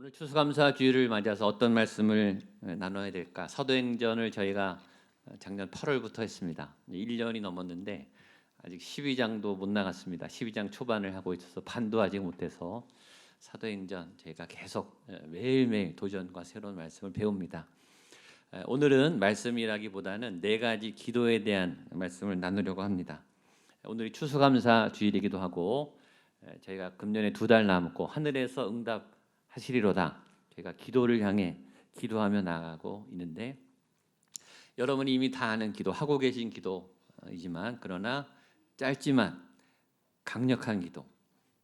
오늘 추수감사 주일을 맞아서 어떤 말씀을 나눠야 될까? 사도행전을 저희가 작년 8월부터 했습니다. 1년이 넘었는데 아직 12장도 못 나갔습니다. 12장 초반을 하고 있어서 반도 아직 못해서 사도행전 저희가 계속 매일매일 도전과 새로운 말씀을 배웁니다. 오늘은 말씀이라기보다는 네 가지 기도에 대한 말씀을 나누려고 합니다. 오늘이 추수감사 주일이기도 하고 저희가 금년에 두 달 남고 하늘에서 응답 하시리로다. 저희가 기도를 향해 기도하며 나가고 있는데 여러분이 이미 다 아는 기도 하고 계신 기도이지만 그러나 짧지만 강력한 기도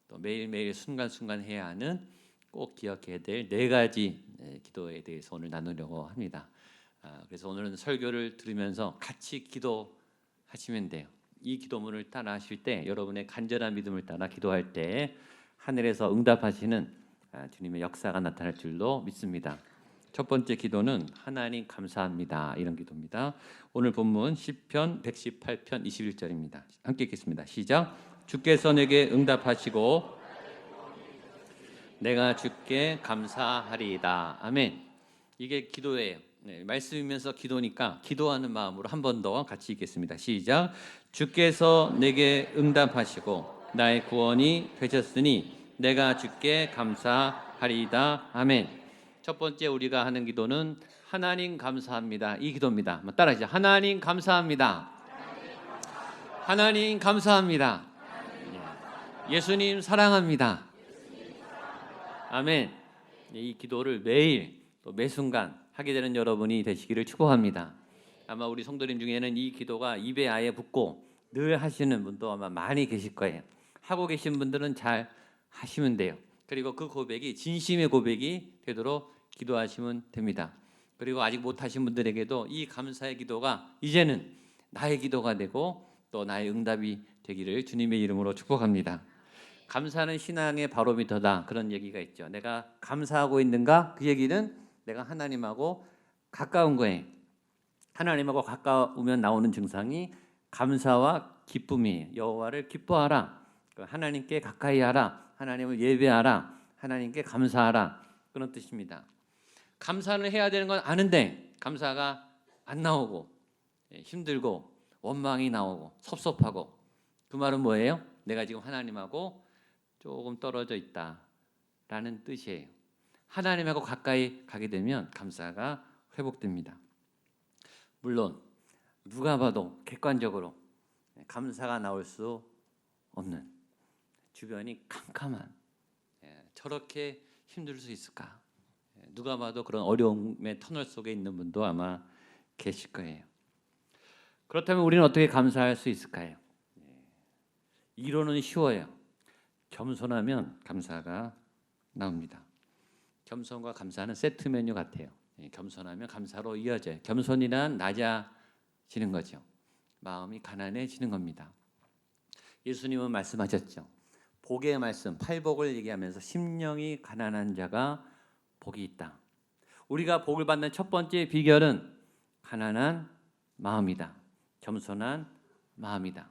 또 매일매일 순간순간 해야 하는 꼭 기억해야 될 네 가지 기도에 대해서 오늘 나누려고 합니다. 아, 그래서 오늘은 설교를 들으면서 같이 기도하시면 돼요. 이 기도문을 따라 하실 때 여러분의 간절한 믿음을 따라 기도할 때 하늘에서 응답하시는 아, 주님의 역사가 나타날 줄로 믿습니다. 첫 번째 기도는 하나님 감사합니다. 이런 기도입니다. 오늘 본문 10편 118편 21절입니다. 함께 읽겠습니다. 시작. 주께서 내게 응답하시고 내가 주께 감사하리이다. 아멘. 이게 기도예요. 네, 말씀이면서 기도니까 기도하는 마음으로 한 번 더 같이 읽겠습니다. 시작. 주께서 내게 응답하시고 나의 구원이 되셨으니 내가 주께 감사하리이다. 아멘. 첫 번째 우리가 하는 기도는 하나님 감사합니다. 이 기도입니다. 따라하시죠. 하나님 감사합니다. 하나님 감사합니다. 예수님 사랑합니다. 아멘. 이 기도를 매일 또 매 순간 하게 되는 여러분이 되시기를 축복합니다. 아마 우리 성도님 중에는 이 기도가 입에 아예 붙고 늘 하시는 분도 아마 많이 계실 거예요. 하고 계신 분들은 잘 하시면 돼요. 그리고 그 고백이 진심의 고백이 되도록 기도하시면 됩니다. 그리고 아직 못 하신 분들에게도 이 감사의 기도가 이제는 나의 기도가 되고 또 나의 응답이 되기를 주님의 이름으로 축복합니다. 감사는 신앙의 바로미터다 그런 얘기가 있죠. 내가 감사하고 있는가 그 얘기는 내가 하나님하고 가까운 거예요. 하나님하고 가까우면 나오는 증상이 감사와 기쁨이 여호와를 기뻐하라. 그 하나님께 가까이 하라. 하나님을 예배하라. 하나님께 감사하라. 그런 뜻입니다. 감사를 해야 되는 건 아는데 감사가 안 나오고 예, 힘들고 원망이 나오고 섭섭하고 그 말은 뭐예요? 내가 지금 하나님하고 조금 떨어져 있다라는 뜻이에요. 하나님하고 가까이 가게 되면 감사가 회복됩니다. 물론 누가 봐도 객관적으로 감사가 나올 수 없는 주변이 캄캄한 예, 저렇게 힘들 수 있을까? 예, 누가 봐도 그런 어려움의 터널 속에 있는 분도 아마 계실 거예요. 그렇다면 우리는 어떻게 감사할 수 있을까요? 예, 이론은 쉬워요. 겸손하면 감사가 나옵니다. 겸손과 감사는 세트 메뉴 같아요. 겸손하면 감사로 이어져요. 겸손이란 낮아지는 거죠. 마음이 가난해지는 겁니다. 예수님은 말씀하셨죠. 복의 말씀, 팔복을 얘기하면서 심령이 가난한 자가 복이 있다. 우리가 복을 받는 첫 번째 비결은 가난한 마음이다. 겸손한 마음이다.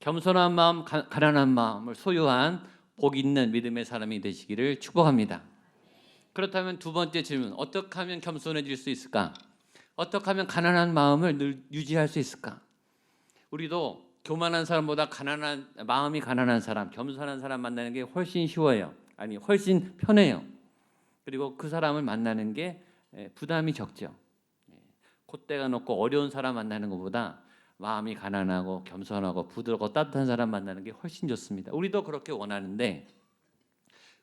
겸손한 마음, 가, 가난한 마음을 소유한 복 있는 믿음의 사람이 되시기를 축복합니다. 그렇다면 두 번째 질문, 어떻게 하면 겸손해질 수 있을까? 어떻게 하면 가난한 마음을 늘 유지할 수 있을까? 우리도 교만한 사람보다 가난한 마음이 가난한 사람, 겸손한 사람 만나는 게 훨씬 쉬워요. 아니 훨씬 편해요. 그리고 그 사람을 만나는 게 부담이 적죠. 콧대가 높고 어려운 사람 만나는 것보다 마음이 가난하고 겸손하고 부드럽고 따뜻한 사람 만나는 게 훨씬 좋습니다. 우리도 그렇게 원하는데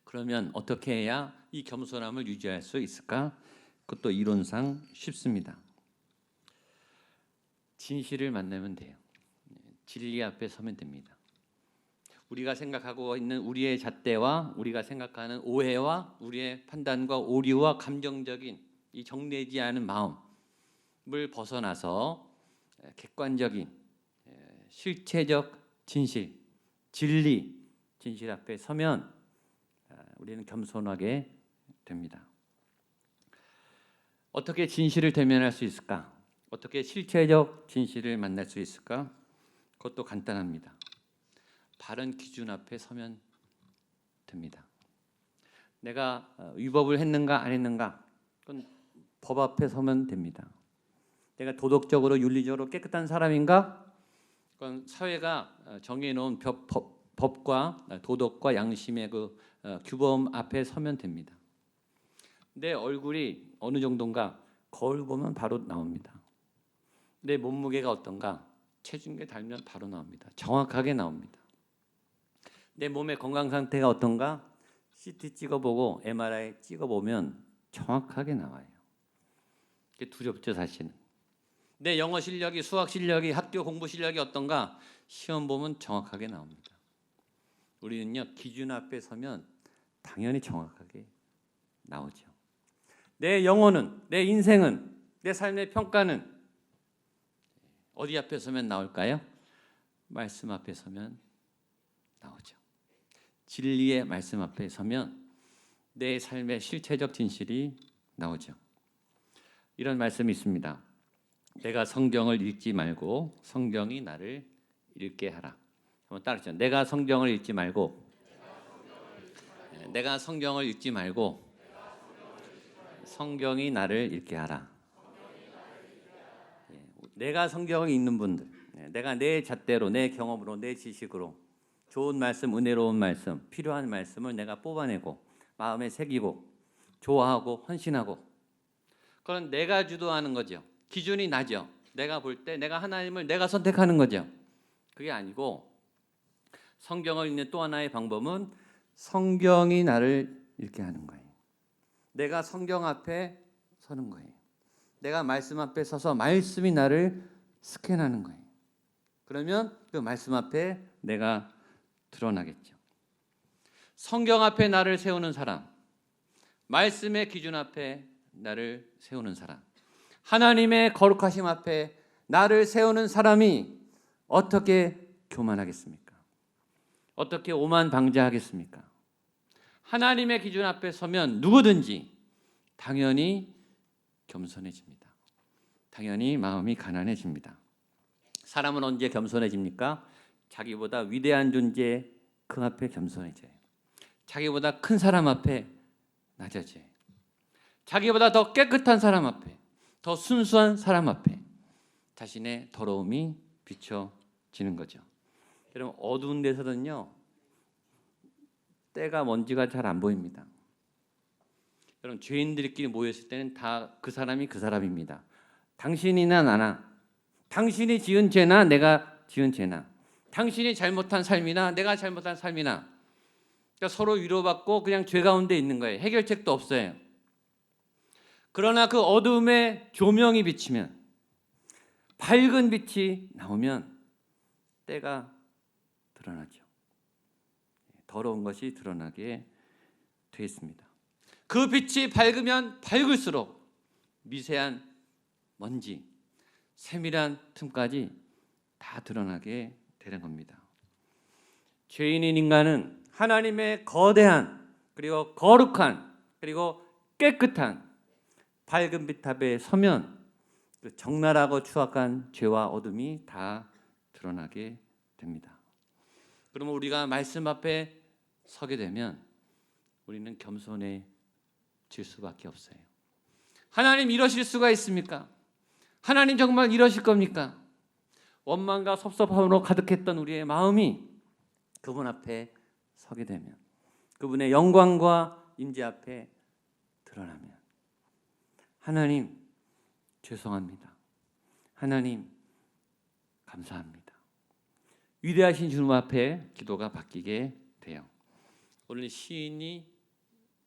그러면 어떻게 해야 이 겸손함을 유지할 수 있을까? 그것도 이론상 쉽습니다. 진실을 만나면 돼요. 진리 앞에 서면 됩니다. 우리가 생각하고 있는 우리의 잣대와 우리가 생각하는 오해와 우리의 판단과 오류와 감정적인 이 정리되지 않은 마음을 벗어나서 객관적인 실체적 진실, 진리, 진실 앞에 서면 우리는 겸손하게 됩니다. 어떻게 진실을 대면할 수 있을까? 어떻게 실체적 진실을 만날 수 있을까? 그것도 간단합니다. 바른 기준 앞에 서면 됩니다. 내가 어, 위법을 했는가 안 했는가 그건 법 앞에 서면 됩니다. 내가 도덕적으로 윤리적으로 깨끗한 사람인가? 그건 사회가 어, 정해놓은 법, 법, 법과 도덕과 양심의 그 어, 규범 앞에 서면 됩니다. 내 얼굴이 어느 정도인가 거울 보면 바로 나옵니다. 내 몸무게가 어떤가 체중계 달면 바로 나옵니다. 정확하게 나옵니다. 내 몸의 건강 상태가 어떤가 CT 찍어보고 MRI 찍어보면 정확하게 나와요. 그게 두렵죠 사실은. 내 영어 실력이 수학 실력이 학교 공부 실력이 어떤가 시험 보면 정확하게 나옵니다. 우리는요 기준 앞에 서면 당연히 정확하게 나오죠. 내 영혼은 내 인생은 내 삶의 평가는 어디 앞에 서면 나올까요? 말씀 앞에 서면 나오죠. 진리의 말씀 앞에 서면 내 삶의 실체적 진실이 나오죠. 이런 말씀이 있습니다. 내가 성경을 읽지 말고 성경이 나를 읽게 하라. 한번 따르죠. 내가 성경을 읽지 말고 네, 내가 성경을 읽지 말고 성경이 나를 읽게 하라. 예, 내가 성경을 읽는 분들, 예, 내가 내 잣대로, 내 경험으로, 내 지식으로 좋은 말씀, 은혜로운 말씀, 필요한 말씀을 내가 뽑아내고 마음에 새기고 좋아하고 헌신하고 그건 내가 주도하는 거죠. 기준이 나죠. 내가 볼 때 내가 하나님을 내가 선택하는 거죠. 그게 아니고 성경을 읽는 또 하나의 방법은 성경이 나를 읽게 하는 거예요. 내가 성경 앞에 서는 거예요. 내가 말씀 앞에 서서 말씀이 나를 스캔하는 거예요. 그러면 그 말씀 앞에 내가 드러나겠죠. 성경 앞에 나를 세우는 사람, 말씀의 기준 앞에 나를 세우는 사람, 하나님의 거룩하심 앞에 나를 세우는 사람이 어떻게 교만하겠습니까? 어떻게 오만 방자하겠습니까? 하나님의 기준 앞에 서면 누구든지 당연히 겸손해집니다. 당연히 마음이 가난해집니다. 사람은 언제 겸손해집니까? 자기보다 위대한 존재 그 앞에 겸손해져요. 자기보다 큰 사람 앞에 낮아져요. 자기보다 더 깨끗한 사람 앞에, 더 순수한 사람 앞에 자신의 더러움이 비춰지는 거죠. 여러분 어두운 데서는요 때가 먼지가 잘 안 보입니다. 여러분 죄인들끼리 모였을 때는 다 그 사람이 그 사람입니다. 당신이나 나나, 당신이 지은 죄나 내가 지은 죄나, 당신이 잘못한 삶이나 내가 잘못한 삶이나, 그러니까 서로 위로받고 그냥 죄 가운데 있는 거예요. 해결책도 없어요. 그러나 그 어둠에 조명이 비치면 밝은 빛이 나오면 때가 드러나죠. 더러운 것이 드러나게 되어 있습니다. 그 빛이 밝으면 밝을수록 미세한 먼지, 세밀한 틈까지 다 드러나게 되는 겁니다. 죄인인 인간은 하나님의 거대한 그리고 거룩한 그리고 깨끗한 밝은 빛 앞에 서면 그 적나라하고 추악한 죄와 어둠이 다 드러나게 됩니다. 그러면 우리가 말씀 앞에 서게 되면 우리는 겸손해 질 수밖에 없어요. 하나님 이러실 수가 있습니까? 하나님 정말 이러실 겁니까? 원망과 섭섭함으로 가득했던 우리의 마음이 그분 앞에 서게 되면 그분의 영광과 임재 앞에 드러나면 하나님 죄송합니다. 하나님 감사합니다. 위대하신 주님 앞에 기도가 바뀌게 돼요. 오늘 시인이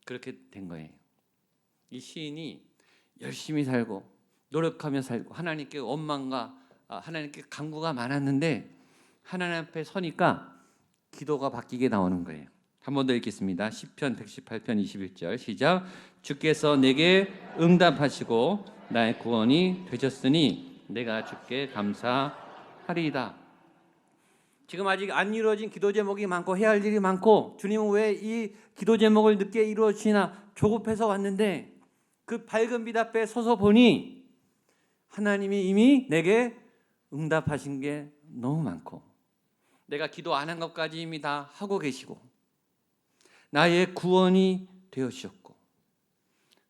그렇게 된 거예요. 이 시인이 열심히 살고 노력하며 살고 하나님께 원망과 아, 하나님께 간구가 많았는데 하나님 앞에 서니까 기도가 바뀌게 나오는 거예요. 한 번 더 읽겠습니다. 시편 118편 21절 시작. 주께서 내게 응답하시고 나의 구원이 되셨으니 내가 주께 감사하리이다. 지금 아직 안 이루어진 기도 제목이 많고 해야 할 일이 많고 주님은 왜 이 기도 제목을 늦게 이루어지나 조급해서 왔는데 그 밝은 빛 앞에 서서 보니 하나님이 이미 내게 응답하신 게 너무 많고 내가 기도 안 한 것까지 이미 다 하고 계시고 나의 구원이 되어 주셨고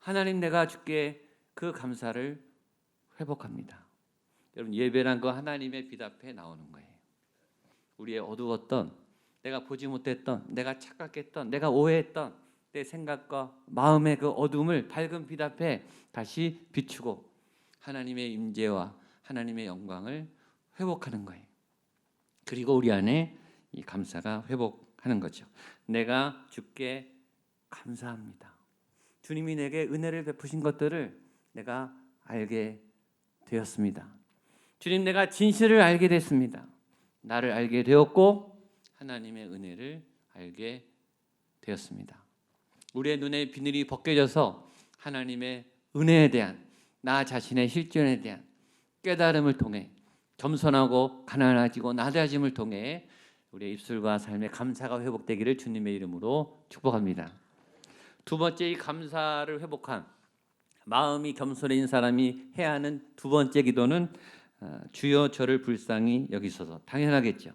하나님 내가 주께 그 감사를 회복합니다. 여러분 예배란 거 하나님의 빛 앞에 나오는 거예요. 우리의 어두웠던 내가 보지 못했던 내가 착각했던 내가 오해했던 내 생각과 마음의 그 어둠을 밝은 빛 앞에 다시 비추고 하나님의 임재와 하나님의 영광을 회복하는 거예요. 그리고 우리 안에 이 감사가 회복하는 거죠. 내가 주께 감사합니다. 주님이 내게 은혜를 베푸신 것들을 내가 알게 되었습니다. 주님 내가 진실을 알게 됐습니다. 나를 알게 되었고 하나님의 은혜를 알게 되었습니다. 우리의 눈에 비늘이 벗겨져서 하나님의 은혜에 대한 나 자신의 실존에 대한 깨달음을 통해 겸손하고 가난해지고 나다짐을 통해 우리의 입술과 삶의 감사가 회복되기를 주님의 이름으로 축복합니다. 두 번째 이 감사를 회복한 마음이 겸손해진 사람이 해야 하는 두 번째 기도는 어, 주여 저를 불쌍히 여기소서 당연하겠죠.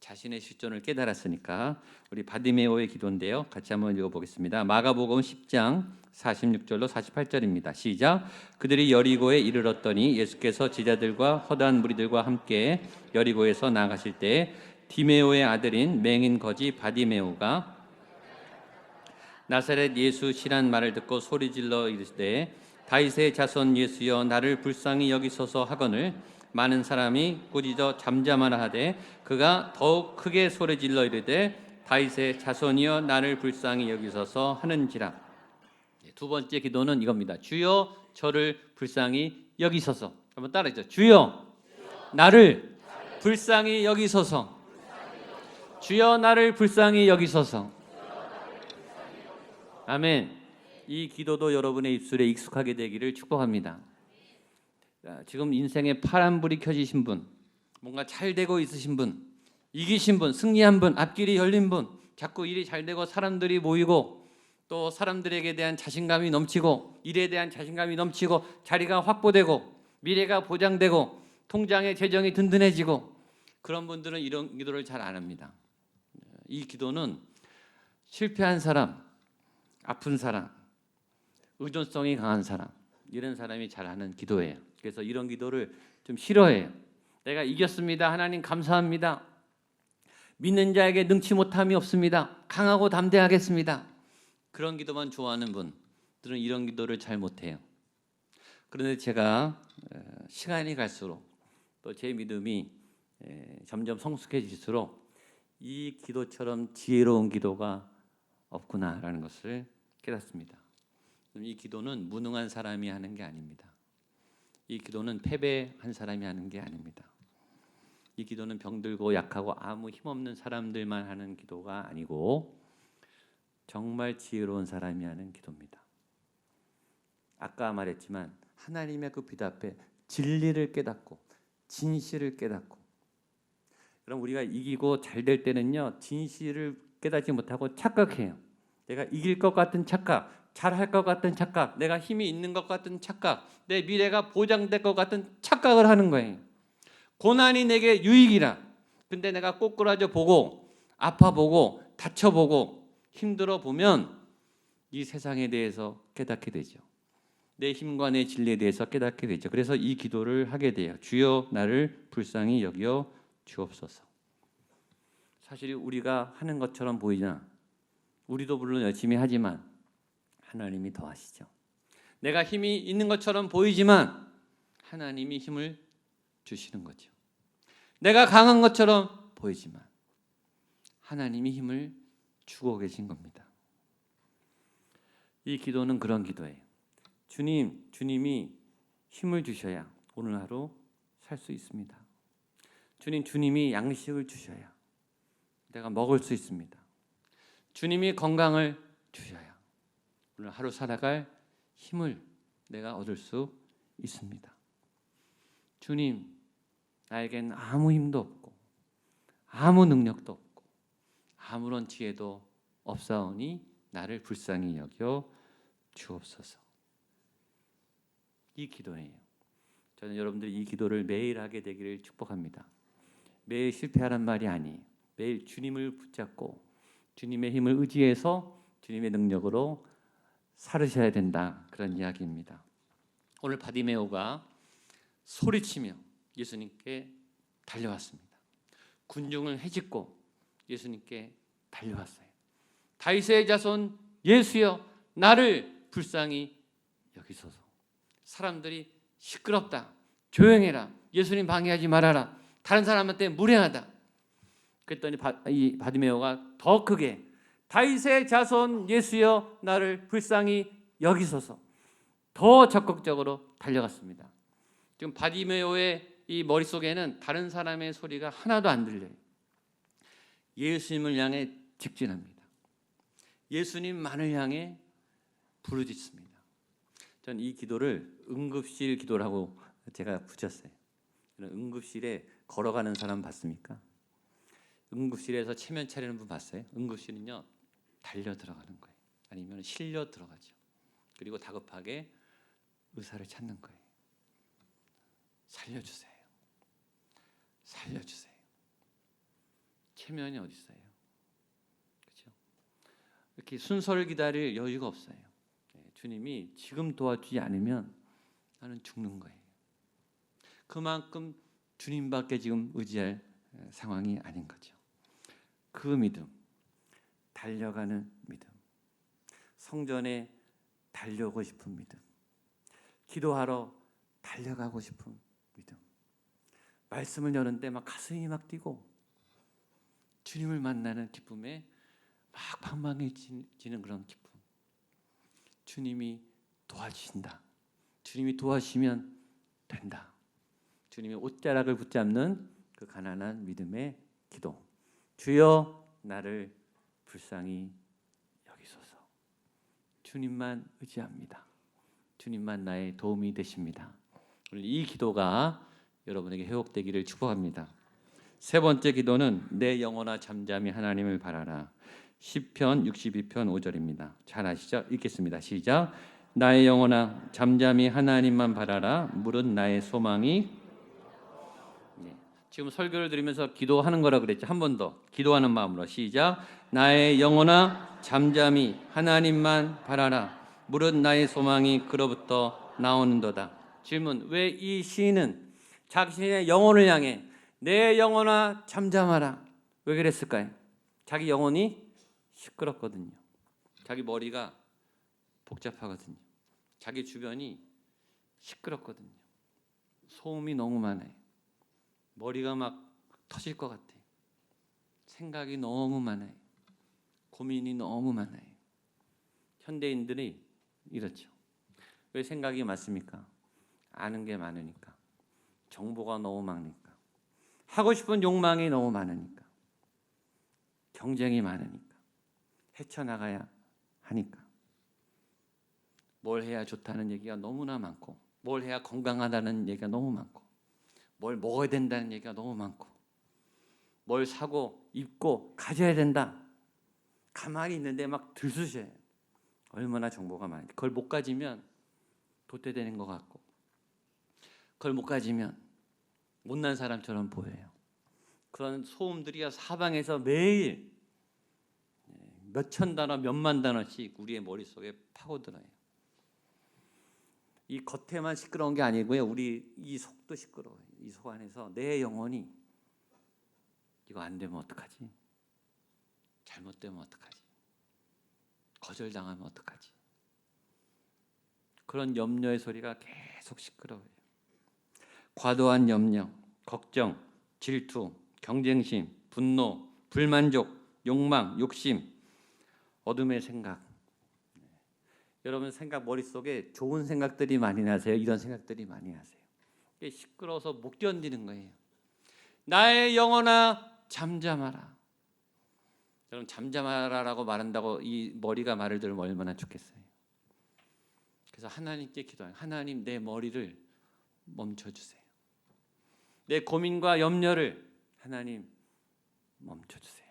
자신의 실존을 깨달았으니까 우리 바디메오의 기도인데요. 같이 한번 읽어보겠습니다. 마가복음 10장 46절로 48절입니다. 시작. 그들이 여리고에 이르렀더니 예수께서 제자들과 허다한 무리들과 함께 여리고에서 나가실 때 디메오의 아들인 맹인 거지 바디메오가 나사렛 예수시란 말을 듣고 소리질러 이르되 다윗의 자손 예수여 나를 불쌍히 여기소서 하거늘 많은 사람이 꾸짖어 잠잠하라 하되 그가 더욱 크게 소리질러 이르되 다윗의 자손이여 나를 불쌍히 여기소서 하는지라. 예, 두 번째 기도는 이겁니다. 주여 저를 불쌍히 여기소서. 한번 따라해죠 주여 나를 불쌍히 여기소서. 주여 나를 불쌍히 여기소서. 아멘. 이 기도도 여러분의 입술에 익숙하게 되기를 축복합니다. 자, 지금 인생에 파란불이 켜지신 분, 뭔가 잘 되고 있으신 분, 이기신 분, 승리한 분, 앞길이 열린 분, 자꾸 일이 잘 되고 사람들이 모이고 또 사람들에게 대한 자신감이 넘치고 일에 대한 자신감이 넘치고 자리가 확보되고 미래가 보장되고 통장의 재정이 든든해지고 그런 분들은 이런 기도를 잘 안 합니다. 이 기도는 실패한 사람, 아픈 사람, 의존성이 강한 사람 이런 사람이 잘 하는 기도예요. 그래서 이런 기도를 좀 싫어해요. 내가 이겼습니다. 하나님 감사합니다. 믿는 자에게 능치 못함이 없습니다. 강하고 담대하겠습니다. 그런 기도만 좋아하는 분들은 이런 기도를 잘 못해요. 그런데 제가 어, 시간이 갈수록 또 제 믿음이 점점 성숙해질수록 이 기도처럼 지혜로운 기도가 없구나라는 것을 깨닫습니다. 이 기도는 무능한 사람이 하는 게 아닙니다. 이 기도는 패배한 사람이 하는 게 아닙니다. 이 기도는 병들고 약하고 아무 힘없는 사람들만 하는 기도가 아니고 정말 지혜로운 사람이 하는 기도입니다. 아까 말했지만 하나님의 그 빛 앞에 진리를 깨닫고 진실을 깨닫고 그럼 우리가 이기고 잘 될 때는요 진실을 깨닫지 못하고 착각해요. 내가 이길 것 같은 착각, 잘할 것 같은 착각, 내가 힘이 있는 것 같은 착각, 내 미래가 보장될 것 같은 착각을 하는 거예요. 고난이 내게 유익이라. 근데 내가 꼬꾸라져 보고 아파 보고 다쳐 보고 힘들어 보면 이 세상에 대해서 깨닫게 되죠. 내 힘과 내 진리에 대해서 깨닫게 되죠. 그래서 이 기도를 하게 돼요. 주여 나를 불쌍히 여겨 주옵소서. 사실 우리가 하는 것처럼 보이나 우리도 물론 열심히 하지만 하나님이 더 하시죠. 내가 힘이 있는 것처럼 보이지만 하나님이 힘을 주시는 거죠. 내가 강한 것처럼 보이지만 하나님이 힘을 주고 계신 겁니다. 이 기도는 그런 기도예요. 주님, 주님이 힘을 주셔야 오늘 하루 살 수 있습니다. 주님, 주님이 양식을 주셔야 내가 먹을 수 있습니다. 주님이 건강을 주셔야 오늘 하루 살아갈 힘을 내가 얻을 수 있습니다. 주님, 나에겐 아무 힘도 없고 아무 능력도 없고 아무런 지혜도 없사오니 나를 불쌍히 여겨 주옵소서. 이 기도예요. 저는 여러분들이 이 기도를 매일 하게 되기를 축복합니다. 매일 실패하란 말이 아니에요. 매일 주님을 붙잡고 주님의 힘을 의지해서 주님의 능력으로 살으셔야 된다 그런 이야기입니다. 오늘 바디메오가 소리치며 예수님께 달려왔습니다. 군중을 헤집고 예수님께 달려왔어요. 다윗의 자손 예수여 나를 불쌍히 여기소서. 사람들이 시끄럽다. 조용해라. 예수님 방해하지 말아라. 다른 사람한테 무례하다. 그랬더니 바, 이 바디메오가 더 크게 다윗의 자손 예수여 나를 불쌍히 여기소서. 더 적극적으로 달려갔습니다. 지금 바디메오의 이 머릿속에는 다른 사람의 소리가 하나도 안 들려요. 예수님을 향해 직진합니다. 예수님만을 향해 부르짖습니다. 전 이 기도를 응급실 기도라고 제가 붙였어요. 응급실에 걸어가는 사람 봤습니까? 응급실에서 체면 차리는 분 봤어요? 응급실은요 달려 들어가는 거예요. 아니면 실려 들어가죠. 그리고 다급하게 의사를 찾는 거예요. 살려주세요. 살려주세요. 체면이 어디 있어요? 그렇죠? 이렇게 순서를 기다릴 여유가 없어요. 네, 주님이 지금 도와주지 않으면 나는 죽는 거예요. 그만큼 주님밖에 지금 의지할 상황이 아닌 거죠. 그 믿음, 달려가는 믿음, 성전에 달려오고 싶은 믿음, 기도하러 달려가고 싶은 믿음, 말씀을 여는데 막 가슴이 막 뛰고 주님을 만나는 기쁨에 막 방망해지는 그런 기쁨. 주님이 도와주신다. 주님이 도와주시면 된다. 주님의 옷자락을 붙잡는 그 가난한 믿음의 기도. 주여 나를 불쌍히 여기소서. 주님만 의지합니다. 주님만 나의 도움이 되십니다. 오늘 이 기도가 여러분에게 회복되기를 축복합니다. 세 번째 기도는 내 영혼아 잠잠히 하나님을 바라라. 시편 62편 5절입니다. 잘 아시죠? 읽겠습니다. 시작. 나의 영혼아 잠잠히 하나님만 바라라. 물은 나의 소망이 네. 지금 설교를 드리면서 기도하는 거라 그랬죠. 한 번 더. 기도하는 마음으로 시작. 나의 영혼아 잠잠히 하나님만 바라라. 물은 나의 소망이 그로부터 나오는도다. 질문. 왜 이 시인은 자신의 영혼을 향해 내 영혼아 잠잠하라. 왜 그랬을까요? 자기 영혼이 시끄럽거든요. 자기 머리가 복잡하거든요. 자기 주변이 시끄럽거든요. 소음이 너무 많아요. 머리가 막 터질 것 같아. 생각이 너무 많아요. 고민이 너무 많아요. 현대인들이 이렇죠. 왜 생각이 많습니까? 아는 게 많으니까. 정보가 너무 많으니까. 하고 싶은 욕망이 너무 많으니까. 경쟁이 많으니까. 헤쳐나가야 하니까. 뭘 해야 좋다는 얘기가 너무나 많고, 뭘 해야 건강하다는 얘기가 너무 많고, 뭘 먹어야 된다는 얘기가 너무 많고, 뭘 사고 입고 가져야 된다. 가만히 있는데 막 들쑤셔요. 얼마나 정보가 많은데 그걸 못 가지면 도태되는 것 같고, 그걸 못 가지면 못난 사람처럼 보여요. 그런 소음들이 사방에서 매일 몇천 단어, 몇만 단어씩 우리의 머릿속에 파고들어요. 이 겉에만 시끄러운 게 아니고요. 우리 이 속도 시끄러워요. 이 속 안에서 내 영혼이 이거 안 되면 어떡하지? 잘못되면 어떡하지? 거절당하면 어떡하지? 그런 염려의 소리가 계속 시끄러워요. 과도한 염려, 걱정, 질투, 경쟁심, 분노, 불만족, 욕망, 욕심, 어둠의 생각. 여러분 생각 머릿속에 좋은 생각들이 많이 나세요? 이런 생각들이 많이 나세요? 시끄러워서 못 견디는 거예요. 나의 영혼아 잠잠하라. 여러분 잠잠하라라고 말한다고 이 머리가 말을 들으면 얼마나 좋겠어요. 그래서 하나님께 기도해요. 하나님 내 머리를 멈춰 주세요. 내 고민과 염려를 하나님 멈춰 주세요.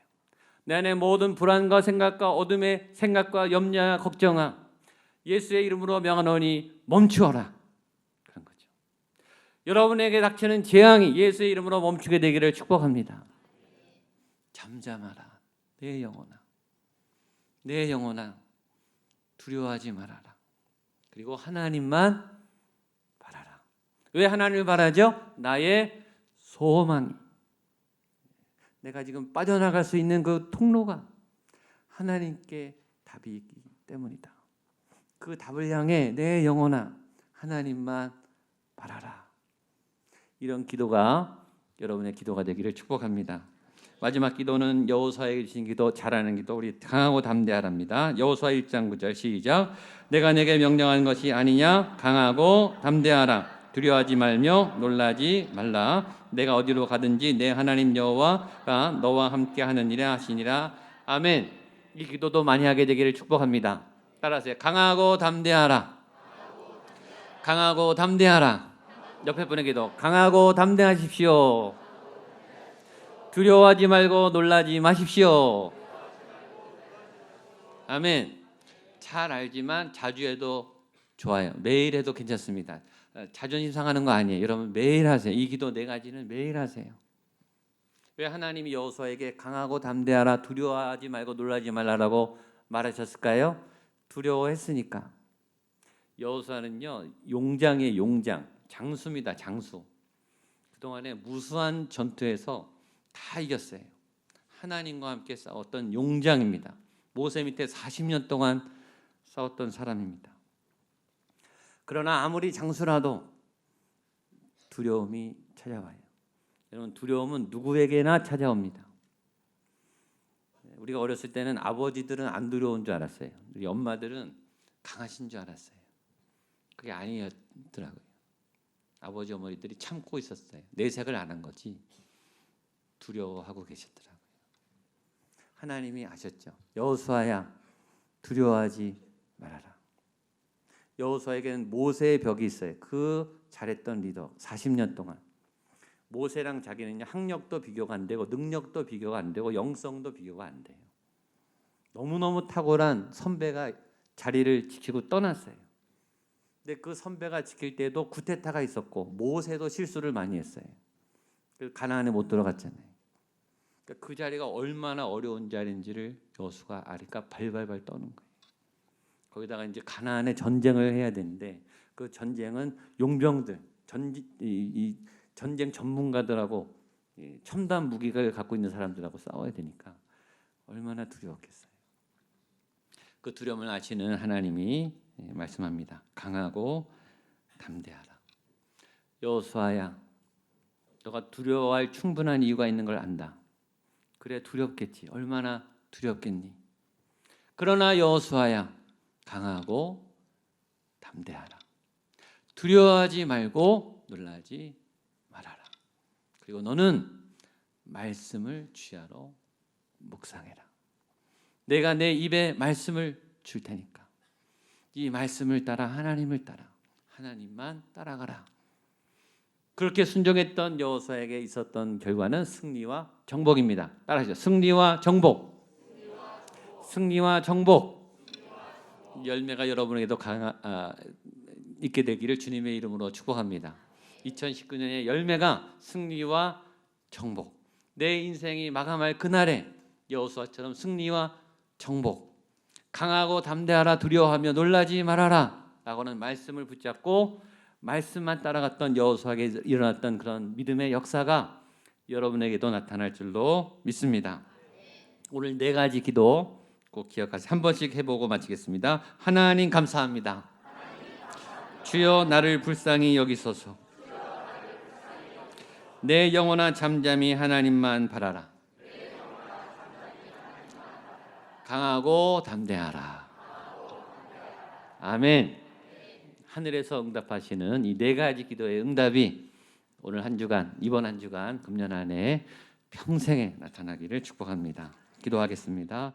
내 안에 모든 불안과 생각과 어둠의 생각과 염려와 걱정아 예수의 이름으로 명하노니 멈추어라. 그런 거죠. 여러분에게 닥치는 재앙이 예수의 이름으로 멈추게 되기를 축복합니다. 잠잠하라. 내 영혼아. 내 영혼아. 두려워하지 말아라. 그리고 하나님만 바라라. 왜 하나님을 바라죠? 나의 소망이 내가 지금 빠져나갈 수 있는 그 통로가 하나님께 답이 있기 때문이다. 그 답을 향해 내 영혼아 하나님만 바라라. 이런 기도가 여러분의 기도가 되기를 축복합니다. 마지막 기도는 여호수아에게 주신 기도 잘하는 기도 우리 강하고 담대하랍니다. 여호수아 1장 9절 시작. 내가 내게 명령한 것이 아니냐 강하고 담대하라. 두려워하지 말며 놀라지 말라. 내가 어디로 가든지 내 하나님 여호와가 너와 함께 하느니라 하시니라. 아멘. 이 기도도 많이 하게 되기를 축복합니다. 따라하세요. 강하고 담대하라. 강하고 담대하라. 옆에 분의 기도. 강하고 담대하십시오. 두려워하지 말고 놀라지 마십시오. 아멘. 잘 알지만 자주 해도 좋아요. 매일 해도 괜찮습니다. 어, 자존심 상하는 거 아니에요. 여러분 매일 하세요. 이 기도 네 가지는 매일 하세요. 왜 하나님이 여호수아에게 강하고 담대하라 두려워하지 말고 놀라지 말라라고 말하셨을까요? 두려워했으니까. 여호수아는요 용장의 용장, 장수입니다. 장수. 그동안에 무수한 전투에서 다 이겼어요. 하나님과 함께 싸웠던 용장입니다. 모세 밑에 40년 동안 싸웠던 사람입니다. 그러나 아무리 장수라도 두려움이 찾아와요. 여러분 두려움은 누구에게나 찾아옵니다. 우리가 어렸을 때는 아버지들은 안 두려운 줄 알았어요. 우리 엄마들은 강하신 줄 알았어요. 그게 아니었더라고요. 아버지 어머니들이 참고 있었어요. 내색을 안 한 거지. 두려워하고 계셨더라고요. 하나님이 아셨죠. 여호수아야 두려워하지 말아라. 여호수아에게는 모세의 벽이 있어요. 그 잘했던 리더 40년 동안 모세랑 자기는 학력도 비교가 안 되고 능력도 비교가 안 되고 영성도 비교가 안 돼요. 너무너무 탁월한 선배가 자리를 지키고 떠났어요. 근데 그 선배가 지킬 때도 구테타가 있었고 모세도 실수를 많이 했어요. 그 가나안에 못 들어갔잖아요. 그러니까 그 자리가 얼마나 어려운 자리인지를 여수가 아니까 발발발 떠는 거예요. 거기다가 이제 가나안에 전쟁을 해야 되는데 그 전쟁은 용병들 전 이, 이 전쟁 전문가들하고 이 첨단 무기를 갖고 있는 사람들하고 싸워야 되니까 얼마나 두려웠겠어요. 그 두려움을 아시는 하나님이 예, 말씀합니다. 강하고 담대하라. 여호수아야, 너가 두려워할 충분한 이유가 있는 걸 안다. 그래 두렵겠지. 얼마나 두렵겠니? 그러나 여호수아야, 강하고 담대하라. 두려워하지 말고 놀라지 말아라. 그리고 너는 말씀을 취하러 묵상해라. 내가 내 입에 말씀을 줄 테니까 이 말씀을 따라 하나님을 따라 하나님만 따라가라. 그렇게 순종했던 여호수아에게 있었던 결과는 승리와 정복입니다. 따라하시죠. 승리와 정복. 승리와 정복. 열매가 여러분에게도 강하, 아, 있게 되기를 주님의 이름으로 축복합니다. 2019년의 열매가 승리와 정복. 내 인생이 마감할 그날에 여호수아처럼 승리와 정복. 강하고 담대하라 두려워하며 놀라지 말아라. 라고는 말씀을 붙잡고 말씀만 따라갔던 여호수아에게 일어났던 그런 믿음의 역사가 여러분에게도 나타날 줄로 믿습니다. 오늘 네 가지 기도 꼭 기억하세요. 한 번씩 해보고 마치겠습니다. 하나님 감사합니다. 주여 나를 불쌍히 여기소서. 내 영혼아 잠잠히 하나님만 바라라. 강하고 담대하라. 아멘. 하늘에서 응답하시는 이 네 가지 기도의 응답이 오늘 한 주간 이번 한 주간 금년 안에 평생에 나타나기를 축복합니다. 기도하겠습니다.